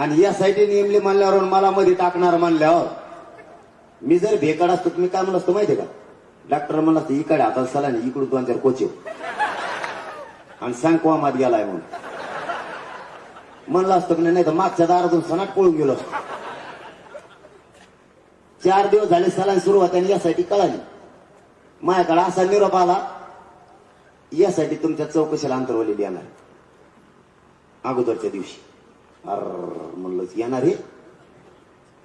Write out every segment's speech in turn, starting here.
आणि या साईटी नेमली म्हणल्यावर मला मध्ये टाकणार म्हणल्यावर मी जर भेकड असतो तुम्ही काय म्हणलं असतो माहितीये का? डॉक्टर म्हणलं असतं इकडे हातात चला नाही इकडून दोन चार कोचे. आणि सांग कोमात गेलाय म्हणून. म्हणलं असतं की नाही तर मागच्या दारातून सणाट पळून गेलो. चार दिवस झाले सलान सुरुवात आणि यासाठी कळाली. माझ्याकडे असा निरोप आला यासाठी तुमच्या चौकशीला अंतरवलेली येणार. अगोदरच्या दिवशी. अर म्हणलं येणार हे?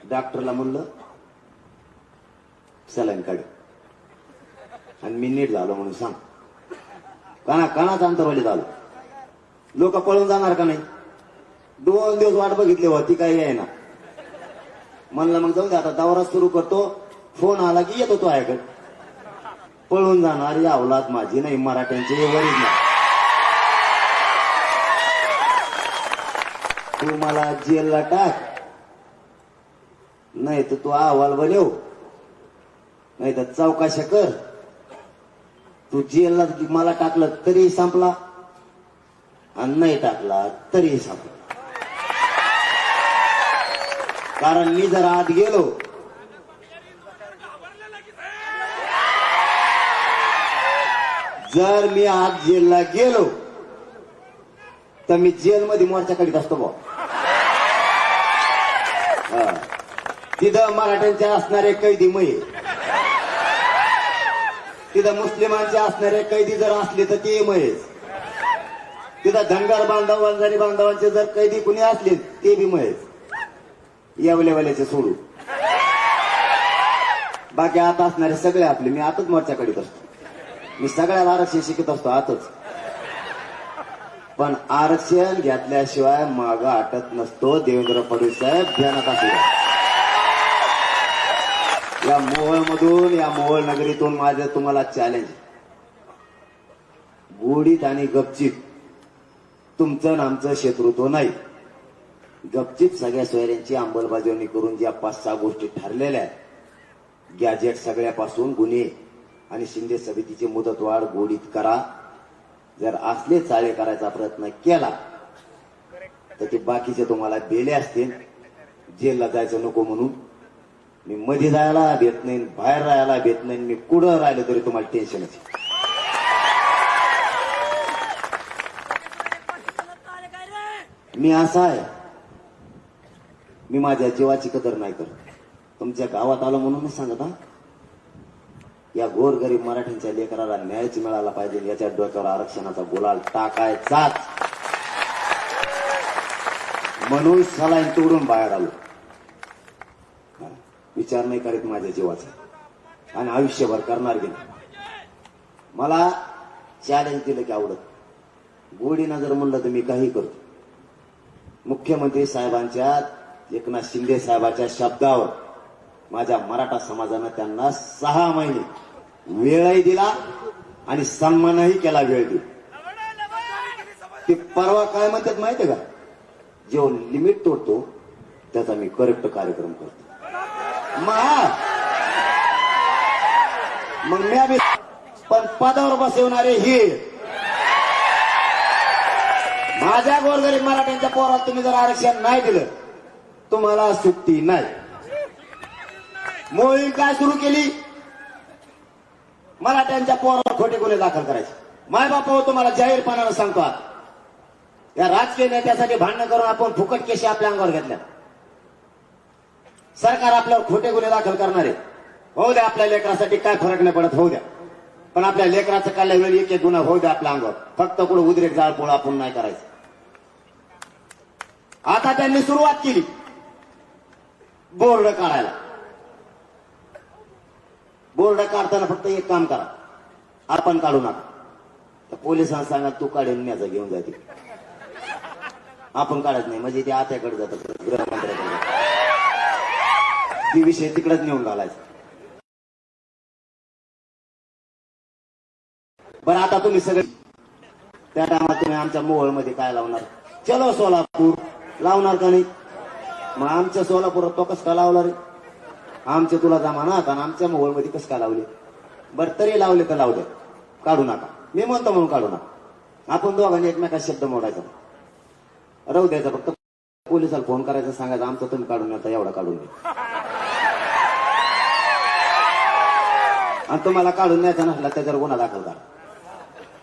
डॉक्टरला म्हणलं सलाईन काढ. आणि मी नीट झालो म्हणून सांग. काना कानाच अंतरवाली झालो. लोक पळून जाणार का नाही? दोन दिवस वाट बघितली होती काही आहे ना? म्हणलं मग जाऊ दे आता दौरा सुरू करतो. फोन आला की येतो तो ऐकत पळून जाणार या माझी नाही मराठ्यांची वरीच नाही. तू मला जेलला टाक. नाही तर तू अहवाल बनव. नाही तर चौकाशा कर. तू जेलला मला टाकलं तरी संपला. आणि नाही टाकला तरी संपला. कारण मी जर आत गेलो जर मी आत जेलला गेलो तर मी जेलमध्ये मोर्चा करीत असतो बा तिथं मराठ्यांचे असणारे कैदी मय. तिथं मुस्लिमांचे असणारे कैदी जर असले तर ते महेश तिथं धनगर बांधव वंजारी बांधवांचे जर कैदी कुणी असले ते बी महेश येवलेवाल्याचे सोडू. बाकी आता असणारे सगळे आपले. मी आतच मोर्चा असतो मी सगळ्याला आरक्षण शिकत असतो आतच. पण आरक्षण घेतल्याशिवाय माग आटत नसतो देवेंद्र फडणवीस साहेब ध्यानात असू या मोहळमधून या मोहोळ नगरीतून माझं तुम्हाला चॅलेंज गोडीत आणि गपचित तुमचं आमचं शत्रुत्व नाही. गपचित सगळ्या सोयऱ्यांची अंमलबजावणी करून ज्या पाच सहा गोष्टी ठरलेल्या आहेत गॅजेट सगळ्यापासून गुन्हे आणि शिंदे समितीची मुदतवाढ गोडीत करा. जर असले चाळे करायचा प्रयत्न केला तर ते बाकीचे तुम्हाला बेले असतील. जेलला जायचं नको म्हणून. मी मध्ये जायला भेट नाही बाहेर राहायला भेट नाही मी कुठं राहिलं तरी तुम्हाला टेन्शनच मी असा आहे. मी माझ्या जीवाची कदर नाही करत. तुमच्या गावात आलो म्हणून मी सांगत हा. या गोरगरीब मराठ्यांच्या लेकराला न्यायच मिळाला पाहिजे याच्या डोक्यावर आरक्षणाचा गुलाल टाकायचाच. म्हणून सलाईन तोडून बाहेर आलो. विचार नाही करीत माझ्या जीवाचा. आणि आयुष्यभर करणार की मला चॅलेंज दिलं की आवडत. गोडीनं जर म्हणलं तर मी काही करतो. मुख्यमंत्री साहेबांच्या एकनाथ शिंदे साहेबाच्या शब्दावर माझ्या मराठा समाजानं त्यांना सहा महिने वेळही दिला आणि सन्मानही केला वेळ दिला ते परवा काय म्हणतात माहितीये का? जो लिमिट तोडतो त्याचा मी करेक्ट कार्यक्रम करतो. मग मग मी आम्ही पण पदावर बसवणारे हे. माझ्या गोरगरीब मराठ्यांच्या पोरात तुम्ही जर आरक्षण नाही दिलं तुम्हाला सुट्टी नाही. मोहीम काय सुरू केली? मराठ्यांच्या पोरावर खोटे गुन्हे दाखल करायचे. मायबाप हो तुम्हाला जाहीरपणानं सांगतो आता या राजकीय नेत्यासाठी भांडणं करून आपण फुकट केशी आपल्या अंगावर घेतल्या. सरकार आपल्यावर खोटे गुन्हे दाखल करणार. आहे होऊ द्या आपल्या लेकरासाठी काय फरक नाही पडत होऊ द्या. पण आपल्या लेकराचं काढल्या वेळी एक एक गुन्हा होऊ द्या आपल्या अंगावर. फक्त कुठं उद्रेक जाळपोळ आपण नाही करायचं. आता त्यांनी सुरुवात केली. बोर्ड काढायला. बोर्ड काढताना फक्त एक काम करा. आपण काढू नका. तर पोलिसांना सांगा तू काढून न्याचा घेऊन जाते आपण काढत नाही. म्हणजे ते आत्याकडे जातं गृहमंत्र्याकडे ती विषय तिकडेच नेऊन घालायचा. बरं आता तुम्ही सगळे त्या टायमात तुम्ही आमच्या मोहळमध्ये काय लावणार? चलो सोलापूर. लावणार का नाही? मग आमच्या सोलापुरात तो कसं काय लावला रे? आमचे तुला जमा ना आता आमच्या मोबाईलमध्ये कसं काय लावले? बरं तरी लावले तर लावले. काढू नका. मी म्हणतो म्हणून काढू नका. आपण दोघांनी एकमेका शब्द मोडायचा. राहू द्यायचा फक्त पोलिसाला फोन करायचा सांगायचा आमचं तुम्ही काढून येता एवढा काढून दे आणि तुम्हाला काढून न्यायचा नसला त्याच्यावर गुन्हा दाखल करा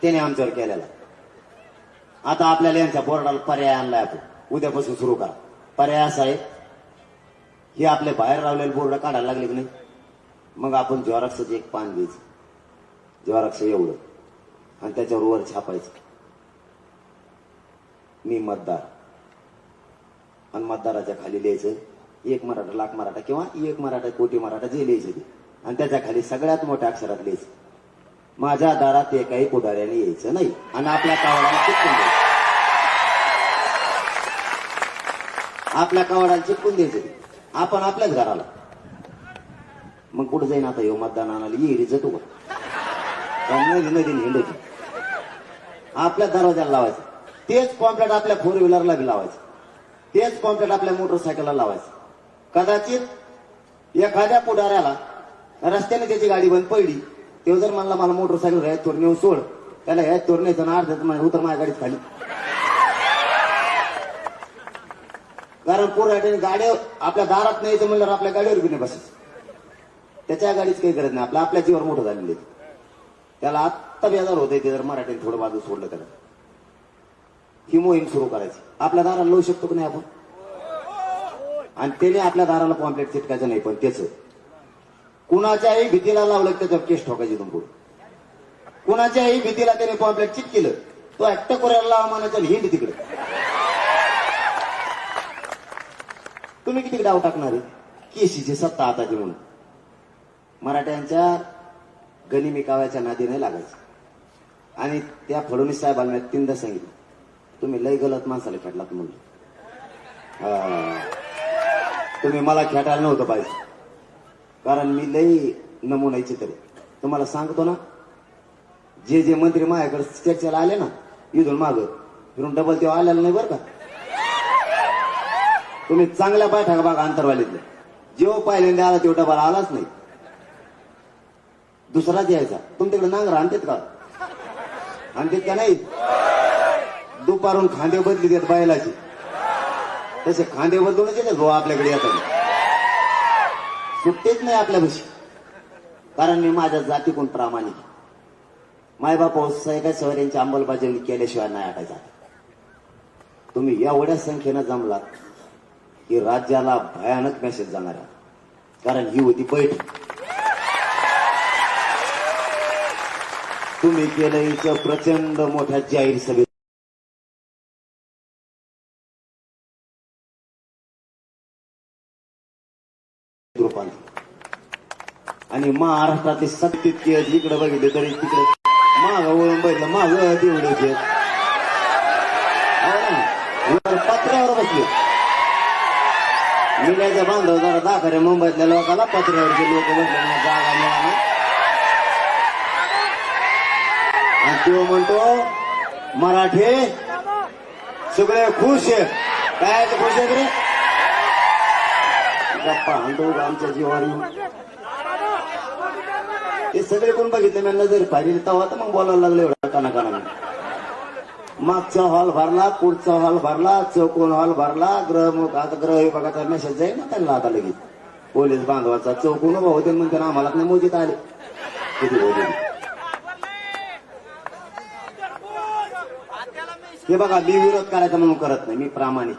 त्याने आमच्यावर केलेला. आता आपल्याला यांच्या बोर्डाला पर्याय आणलाय आपण. उद्यापासून सुरू करा. पर्याय असा आहे हे आपले बाहेर रावलेले बोर्ड काढायला लागले की नाही? मग आपण ज्वारक्षचं एक पान घ्यायचं. ज्वारक्ष एवढं. आणि त्याच्यावर वर छापायचं. मी मतदार. आणि मतदाराच्या खाली लिहायचं एक मराठा लाख मराठा किंवा एक मराठा कोटी मराठा जे लिहायचं ते. आणि त्याच्याखाली सगळ्यात मोठ्या अक्षरात लिहायचं. माझ्या दारात एकाही पुढाऱ्याने यायचं नाही. आणि आपल्या कावडाला चिपकून द्यायचं. आपल्या कावडाला चिपकून द्यायचं आपण आपल्याच घराला. मग कुठं जाईन आता येऊ मतदानाला येईल जातो का का नदी नदीने आपल्या दरवाजाला लावायचं. तेच कॉम्प्लेट आपल्या फोर व्हीलरला बी लावायचं. तेच कॉम्प्लेट आपल्या मोटरसायकलला लावायचं. कदाचित एखाद्या पुढाऱ्याला रस्त्याने त्याची गाडी बंद पडली तेव्हा जर म्हणला मला मोटरसायकल ह्या तोर सोड. त्याला ह्या तोर ना अर्ध उतर माझ्या गाडीत खाली. कारण पुढे गाड्या आपल्या दारात नाही तर म्हणल्यावर आपल्या गाडीवर बी नाही बसायचं. त्याच्या गाडीच काही गरज नाही. आपल्या आपल्या जीवर मोठं झालेलं आहे. त्याला आत्ता बेजार होते ते जर मराठीने थोडं बाजू सोडलं त्याला ही मोहीम सुरू करायची. आपल्या दाराला लावू शकतो की नाही आपण? आणि त्याने आपल्या दाराला कॉम्प्लेट चिटकायचं नाही पण त्याच. कुणाच्याही भीतीला लावलं त्याच्यावर केस ठोकायची तुम कुणाच्याही भीतीला त्याने पॉम्प्लेट चिट केलं तो ऍक्ट करायला लावा म्हणायचं हिंड तिकडे. तुम्ही किती डाव टाकणार आहे? केशीची सत्ता आताची म्हणून. मराठ्यांच्या गनिमी काव्याच्या नादी नाही लागायचं. आणि त्या फडणवीस साहेबांना तीनदा सांगितलं. तुम्ही लय गलत माणसाला खेटलात म्हणलं तुम्ही मला खेटायला नव्हतं पाहिजे. कारण मी लय नमुनायचे तरी तुम्हाला सांगतो ना जे जे मंत्री माझ्याकडे चर्चेला आले ना इथून माग फिरून डबल तेव्हा आलेला नाही बरं का? तुम्ही चांगल्या पाय बघा अंतरवालीतले जेव्हा पाहिल्यांदा आला तेवढा डबल आलाच नाही. दुसराच यायचा. तुमच्याकडे नांगर आणतेत का? आणतेत का नाही दुपारून खांदे बदली देत बैलाचे. तसे खांदे बदलूनच येतात भाऊ आपल्याकडे येतात सुट्टीच नाही आपल्यापाशी. कारण मी माझ्या जातीकून प्रामाणिक आहे. मायबाप सैका यांची अंमलबजावणी केल्याशिवाय नाही आटायचा तुम्ही एवढ्या संख्येनं जमलात. की राज्याला भयानक मेसेज जाणार आहे. कारण ही होती बैठक. तुम्ही केलं इथं प्रचंड मोठ्या जाहीर सभेत. आणि महाराष्ट्रातले सत्य इकडे बघितले तरी तिकडे माग वळून बघितलं माग तेवढे पत्रावर बसले. मिळायचं बांधव जरा दाखरे मुंबईतल्या लोकांना पत्र्यावरचे लोक बसले जागा मिळाला. आणि तो म्हणतो मराठी सगळे खुश काय खुश आहेत रे? गप्पा आणतो आमच्या जीवावर ते सगळे कोण बघितले? मी नजर पाहिली तेव्हा तर मग बोलायला लागले एवढा काना काना मागचा हॉल भरला पुढचा हॉल भरला चौकोन हॉल भरला ग्रह आता ग्रह विभागाचा मेसेज जाईल ना त्यांना आता लगेच. पोलीस बांधवाचा चौकोन उभा होते म्हणते आम्हाला नाही मोजीत आले. किती हे बघा मी विरोध करायचा म्हणून करत नाही मी प्रामाणिक.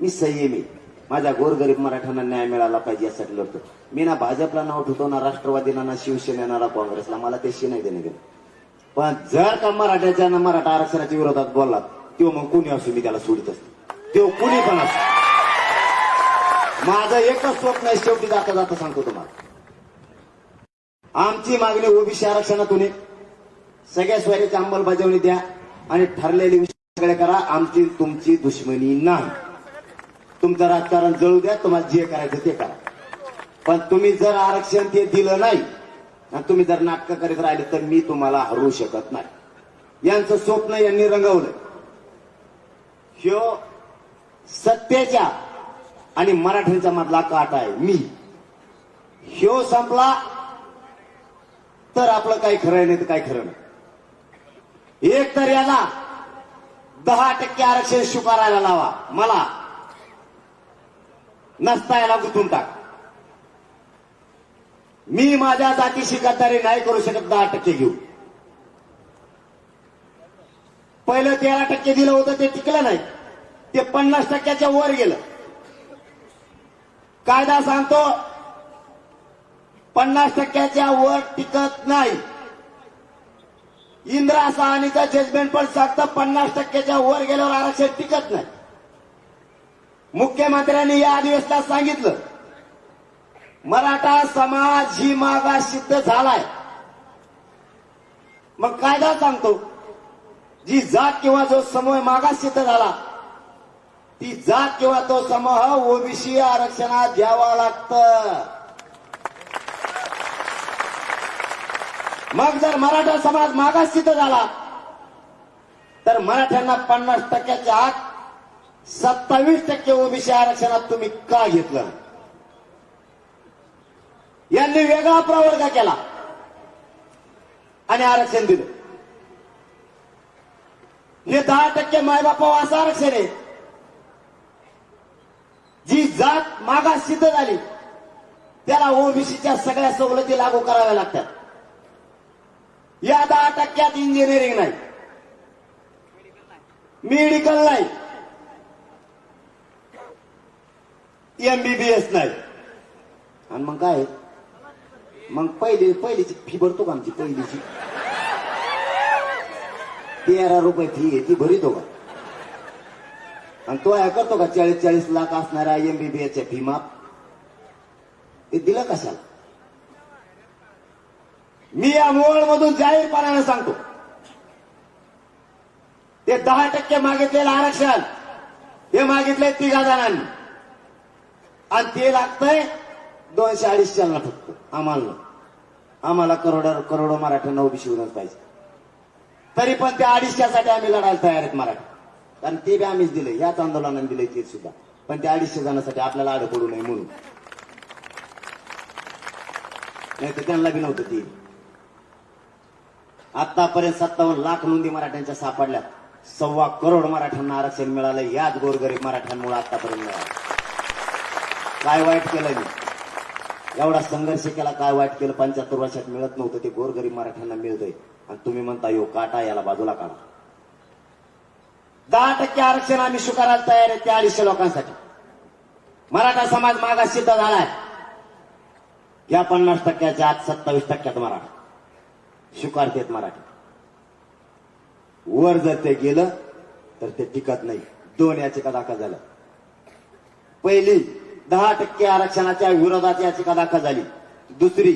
मी संयमी माझ्या गोरगरीब मराठ्यांना न्याय मिळाला पाहिजे यासाठी लढतो. मी ना भाजपला नाव ठेवतो ना राष्ट्रवादीला ना शिवसेनेला ना काँग्रेसला. मला ते नाही देणे गेलं. पण जर का मराठ्याच्या मराठा आरक्षणाच्या विरोधात बोललात तेव्हा मग कुणी असू मी त्याला सोडित असतो. तेव्हा कुणी पण असतो माझं एकच स्वप्न आहे शेवटी जाता जाता सांगतो तुम्हाला. आमची मागणी ओबीसी आरक्षणातून सगळ्या स्वारीची अंमलबजावणी द्या आणि ठरलेले विषय सगळे करा. आमची तुमची दुश्मनी नाही. तुमचं राजकारण जळू द्या तुम्हाला जे करायचं ते करा. पण तुम्ही जर आरक्षण ते दिलं नाही तुम्ही जर नाटकं करीत राहिले तर मी तुम्हाला हरवू शकत नाही. यांचं स्वप्न यांनी रंगवलं ह्यो सत्तेच्या आणि मराठ्यांचा मधला काट आहे. मी. ह्यो संपला तर आपलं काही खरं नाही तर काही खरं नाही. एक तर याला दहा टक्के आरक्षण स्वीकारायला लावा. मला नसता याला गुंतून टाक. मी माझ्या जातीशी गद्दारी नाही करू शकत दहा टक्के घेऊ. पहिलं तेरा टक्के दिलं होतं ते टिकलं नाही. ते पन्नास टक्क्याच्या वर गेलं. कायदा सांगतो पन्नास टक्क्याच्या वर टिकत नाही. इंदिरा सहानीचं जजमेंट पण सांगतं पन्नास टक्क्याच्या वर गेल्यावर आरक्षण टिकत नाही. मुख्यमंत्र्यांनी या अधिवेशनात सांगितलं मराठा समाज ही मागा सिद्ध झालाय. मग कायदा सांगतो जी जात किंवा जो समूह मागास सिद्ध झाला ती जात किंवा तो समूह ओबीसी आरक्षणात घ्यावा लागत. मग जर मराठा समाज मागास सिद्ध झाला तर मराठ्यांना पन्नास टक्क्याच्या आत सत्तावीस टक्के ओबीसी आरक्षणात तुम्ही का घेतलं? यांनी वेगळा प्रवर्ग केला. आणि आरक्षण दिलं. हे दहा टक्के मायबापा असं आरक्षण आहे. जी जात मागास सिद्ध झाली त्याला ओबीसीच्या सगळ्या सवलती लागू कराव्या लागतात. या दहा टक्क्यात इंजिनिअरिंग नाही. मेडिकल नाही. एमबीबीएस नाही. आणि मग काय? मग पहिली पहिलीची फी भरतो का आमची? पहिलीची. तेरा रुपये फी आहे ती भरितो का? आणि तो ह्या करतो का? चाळीस चाळीस लाख असणाऱ्या एमबीबीएसच्या फी माप ते दिलं कशाला? मी या मधून जाहीरपणाने सांगतो. ते दहा टक्के मागितलेलं आरक्षण हे मागितले तिघा जणांनी. आणि ते लागतंय दोनशे अडीचशेला फक्त. आम्हाला. आम्हाला करोडो करोडो मराठ्यांना ओबीसी होऊनच पाहिजे. तरी पण त्या अडीचशेसाठी आम्ही लढायला तयार आहेत मराठी. कारण ते बी आम्हीच दिलं याच आंदोलनाने दिलंय ते सुद्धा. पण त्या अडीचशे जणांसाठी आपल्याला आड पडू नये म्हणून. नाही तर त्यांना बी नव्हतं ते. आतापर्यंत सत्तावन्न लाख नोंदी मराठ्यांच्या सापडल्या सव्वा करोड मराठ्यांना आरक्षण मिळालं याच गोरगरीब मराठ्यांमुळे आतापर्यंत मिळालं. काय वाईट केलं मी? एवढा संघर्ष केला काय वाईट केलं पंच्याहत्तर वर्षात मिळत नव्हतं ते गोरगरीब मराठ्यांना मिळतंय. आणि तुम्ही म्हणता यो काटा याला बाजूला काढा. दहा टक्के आरक्षण आम्ही स्वीकारायला तयार आहे त्या अडीचशे लोकांसाठी. मराठा समाज मागास सिद्ध झालाय. या पन्नास टक्क्याच्या आत सत्तावीस टक्क्यात मराठा. स्वीकारतेत मराठी. वर जर ते गेलं तर ते टिकत नाही. दोन याचिका दाखल झाल्या. पहिली दहा टक्के आरक्षणाच्या विरोधात याचिका दाखल झाली. दुसरी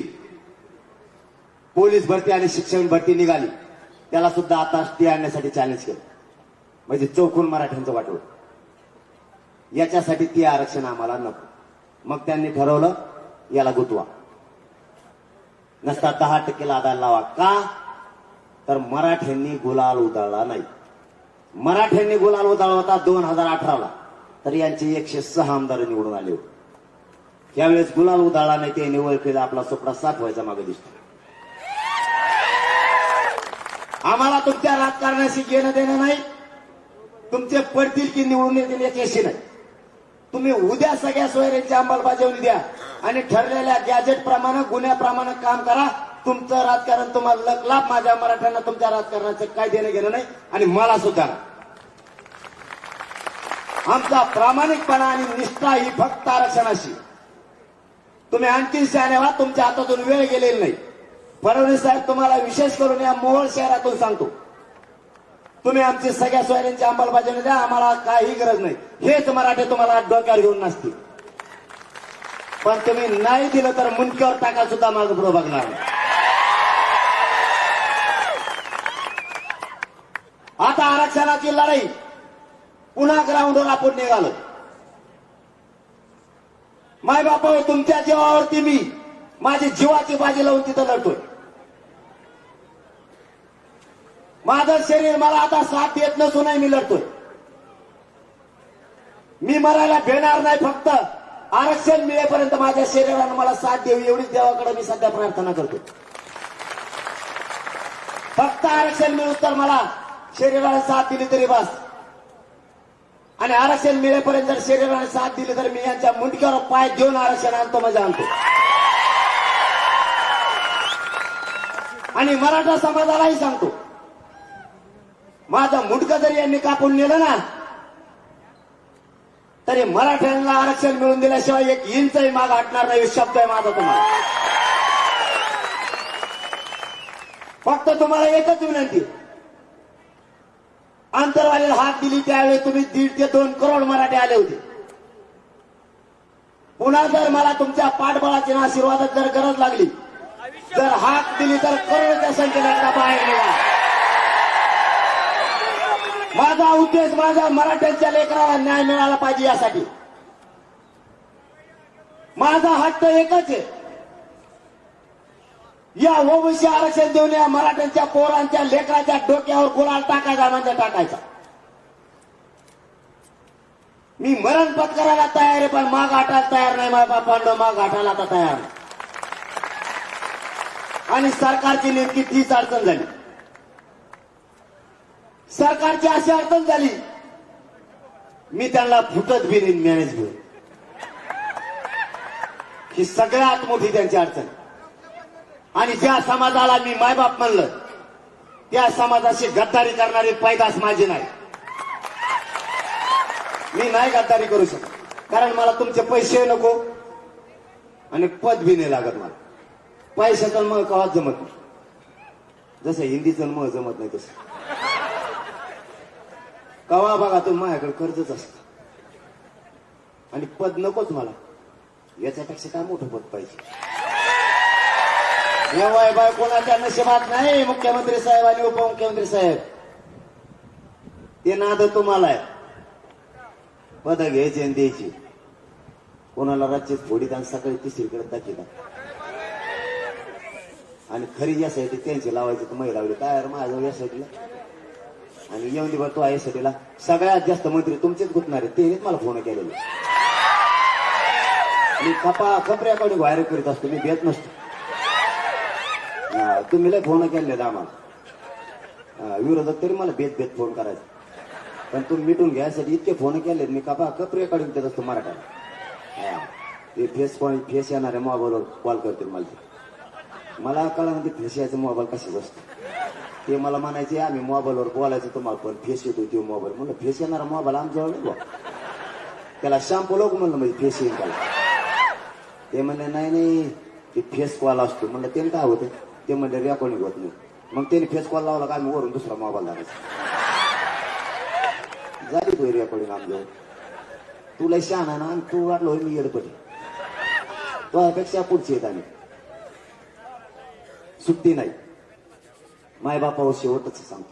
पोलीस भरती आणि शिक्षण भरती निघाली. त्याला सुद्धा आता स्टे आणण्यासाठी चॅलेंज केलं. म्हणजे चौकून मराठ्यांचं वाटवलं याच्यासाठी ती आरक्षण आम्हाला नको. मग त्यांनी ठरवलं याला गुतवा. नसता दहा टक्केला आधार लावा का? तर मराठ्यांनी गुलाल उधळला नाही. मराठ्यांनी गुलाल उधळला होता दोन हजार अठराला. तर यांचे एकशे सहा आमदार निवडून आले होते. त्यावेळेस गुलाल उदाळा नाही ते निवड आपला सुपडा साफ व्हायचा मागे दिसतो आम्हाला तुमच्या राजकारणाशी घेणं देणं नाही. तुमचे पडतील की निवडून येतील याच्याशी नाही. तुम्ही उद्या सगळ्या सोयऱ्यांची अंमलबजावणी द्या आणि ठरलेल्या गॅजेट प्रमाणे गुन्ह्याप्रमाणे काम करा. तुमचं राजकारण तुम्हाला लक लाभ माझ्या मराठ्यांना तुमच्या राजकारणाचं काय देणं घेणं नाही. आणि मला सुद्धा नाही. आमचा प्रामाणिकपणा आणि निष्ठा ही फक्त आरक्षणाशी. तुम्ही आणखी शहाणे व्हा तुमच्या हातातून वेळ गेलेली नाही. फडणवीस साहेब तुम्हाला विशेष करून या मोहोळ शहरातून सांगतो. तुम्ही आमची सगळ्या सोयऱ्यांची अंमलबजावणी द्या आम्हाला काही गरज नाही. हेच मराठे तुम्हाला डोक्यावर घेऊन नसतील पण तुम्ही नाही दिलं तर मुंडक्यावर टाका सुद्धा माझं पुढे बघणार आता आरक्षणाची लढाई पुन्हा ग्राउंडवर आपण निघालो. माय बापा तुमच्या जीवावरती मी माझी जीवाची बाजी लावून तिथं लढतोय. माझं शरीर मला आता साथ येत नसूनही मी लढतोय. मी मरायला भेणार नाही फक्त. आरक्षण मिळेपर्यंत माझ्या शरीरानं मला साथ देऊ एवढीच देवाकडे मी सध्या प्रार्थना करतो. फक्त आरक्षण मिळून तर मला शरीराला साथ दिली तरी बस. आणि आरक्षण मिळेपर्यंत जर शरीराने साथ दिली तर मी यांच्या मुंडक्यावर पाय घेऊन आरक्षण आणतो मजा आणतो. आणि मराठा समाजालाही सांगतो माझं मुंडकं जरी यांनी कापून नेलं ना तरी मराठ्यांना आरक्षण मिळून दिल्याशिवाय एक इंचही माग हटणार नाही शब्द आहे माझा तुम्हाला. फक्त तुम्हाला एकच विनंती आंतरवालीला हात दिली त्यावेळी तुम्ही दीड ते दोन करोड मराठी आले होते. पुन्हा जर मला तुमच्या पाठबळाची आशीर्वादात जर गरज लागली जर हाक दिली तर करोडच्या संख्येला बाहेर गेला माझा उद्देश माझ्या मराठ्यांच्या लेकराला न्याय मिळाला पाहिजे यासाठी. माझा हट्ट एकच आहे. या ओबीसी आरक्षण देऊन या मराठ्यांच्या पोरांच्या लेकराच्या डोक्यावर गुलाल टाकायचा म्हणजे टाकायचा. मी मरण पत्करायला तयार आहे पण माग आटायला तयार नाही माझा पांडव माग आटायला आता तयार नाही. आणि सरकारची नेमकी तीच अडचण झाली. सरकारची अशी अडचण झाली मी त्यांना फुटत बी मॅनेज घेऊन ही सगळ्यात मोठी त्यांची अडचण. आणि ज्या समाजाला मी मायबाप म्हणलं. त्या समाजाशी गद्दारी करणारी पैदास माझी नाही. मी नाही गद्दारी करू शकत. कारण मला तुमचे पैसे नको आणि पद बी नाही लागत मला. पैशाचं मग कवा जमत नाही. जसं हिंदीचं मग जमत नाही तसं. कवा बघा तो माझ्याकडे कर्जच असत. आणि पद नकोच मला. याच्यापेक्षा काय मोठं पद पाहिजे? वय बाय कोणाच्या नशिबात नाही मुख्यमंत्री साहेब आणि उपमुख्यमंत्री साहेब. ते नाद तुम्हाला आहे पद घ्यायची आणि द्यायची. कोणाला राज्यात फोडीत आणि सकाळी तिसरीकडे दाखितात आणि खरी यासाठी त्यांची लावायची तर महिला लावली काय माझ्या माझ्याजवळ यासाठीला? आणि येऊन दे बरं तो यासाठीला. सगळ्यात जास्त मंत्री तुमचेच गुतणार. तेच मला फोन केलेले. मी कपा कपऱ्याकडे व्हायरल करीत असतो. मी देत नसतो. तुम्ही लय फोन केले आम्हाला. विरोधक तरी मला बेत बेत फोन करायचे. पण तुम्ही मिटून घ्यायसाठी इतके फोन केले मी कपा कपऱ्याकडे देत असतो मराठा. ते फेस पॉईंट फेस येणाऱ्या मोबाईलवर कॉल करतील मला ते. मला कळलं ते फेस यायचं मोबाईल कशाच बसतो ते मला म्हणायचे आम्ही मोबाईलवर बोलायचं तुम्हाला पण फेस येतो तो मोबाईल म्हणलं फेस येणारा मोबाईल आमच्यावर नाही बुवा. त्याला शॅम्पू लोक म्हणलं म्हणजे फेस येईल त्याला? ते म्हणले नाही नाही ते फेस कॉल असतो. म्हणलं ते काय होतं ते म्हणले रेकॉर्डिंग होत नाही. मग त्याने फेस कॉल लावला का आम्ही वरून दुसरा मोबाईल लावायचा झाली तो रेकॉर्डिंग आमच्यावर तुला शहाणा ना आणि तू वाटलो मी येडपटी तुझ्यापेक्षा पुढची येत आम्ही. सुट्टी नाही. मायबापावर शेवटच सांगतो.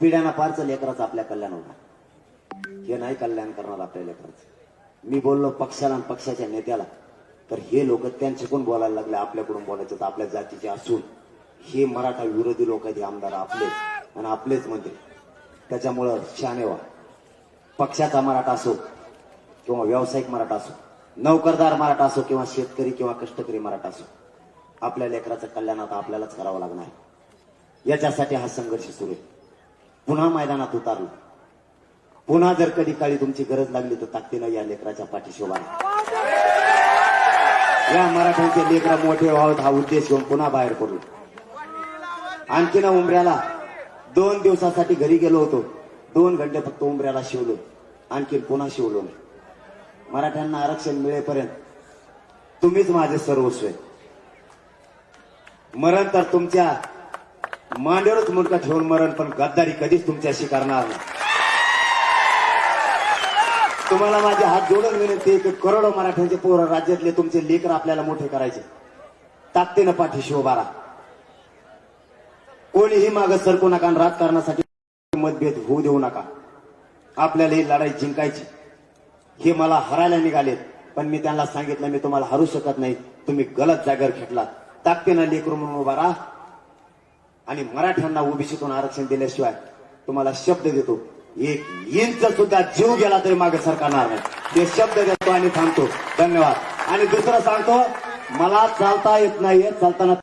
पिढ्याना पारचं लेकराचं आपल्या कल्याण होणार हे नाही कल्याण करणार आपल्या लेकराचं. मी बोललो पक्षाला आणि पक्षाच्या नेत्याला. तर हे लोक त्यांच्याकडून बोलायला लागले आपल्याकडून बोलायचं तर आपल्या जातीचे असून. हे मराठा विरोधी लोक आहेत हे आमदार आपलेच आणि आपलेच मंत्री. त्याच्यामुळं शानेवा पक्षाचा मराठा असो किंवा व्यावसायिक मराठा असो नोकरदार मराठा असो किंवा शेतकरी किंवा कष्टकरी मराठा असो आपल्या लेकराचं कल्याण आता आपल्यालाच करावं लागणार आहे. याच्यासाठी हा संघर्ष सुरू आहे. पुन्हा मैदानात उतारलो. पुन्हा जर कधी काळी तुमची गरज लागली तर ताकदीनं या लेकराच्या पाठीशी या मराठ्यांचे लेकरं मोठे व्हावेत हा उद्देश घेऊन पुन्हा बाहेर पडलो आणखीन उमऱ्याला दोन दिवसासाठी घरी गेलो होतो. दोन घंटे फक्त उमऱ्याला शिवलो. आणखीन पुन्हा शिवलो नाही मराठ्यांना आरक्षण मिळेपर्यंत तुम्हीच माझे सर्वस्व आहे. मरण तर तुमच्या मांडीवरच मुलगा ठेवून मरण पण गद्दारी कधीच तुमच्याशी करणार नाही. तुम्हाला माझे हात जोडून विनंती आहे की करोडो मराठ्यांचे पोरं राज्यातले तुमचे लेकर आपल्याला मोठे करायचे. ताकदीनं पाठीशी उभारा कोणीही मागं सरकू नका आणि राजकारणासाठी मतभेद होऊ देऊ नका. आपल्याला ही लढाई जिंकायची. हे मला हरायला निघालेत पण मी त्यांना सांगितलं मी तुम्हाला हरू शकत नाही. तुम्ही गलत जागेवर खेटला ताकदीनं लेकरू म्हणून उभा राहा. आणि मराठ्यांना ओबीसीतून आरक्षण दिल्याशिवाय तुम्हाला शब्द देतो. एक इंच सुद्धा जीव गेला तरी मागे सरकारणार नाही. ते शब्द देतो आणि थांबतो. धन्यवाद. आणि दुसरं सांगतो मला चालता येत नाहीये चालताना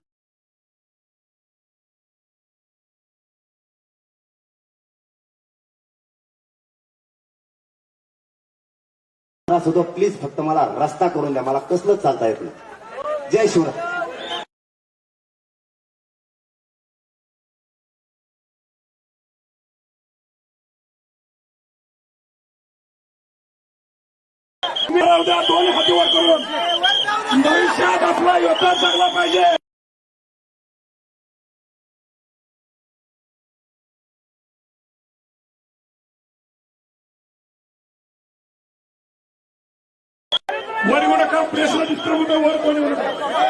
सुद्धा प्लीज फक्त मला रस्ता करून द्या. मला कसलंच चालता येत नाही. जय शिवराय. योद्धा चांगला पाहिजे वर येऊ नका प्रेसला डिस्टर्ब होतं वर कोणी येऊ नका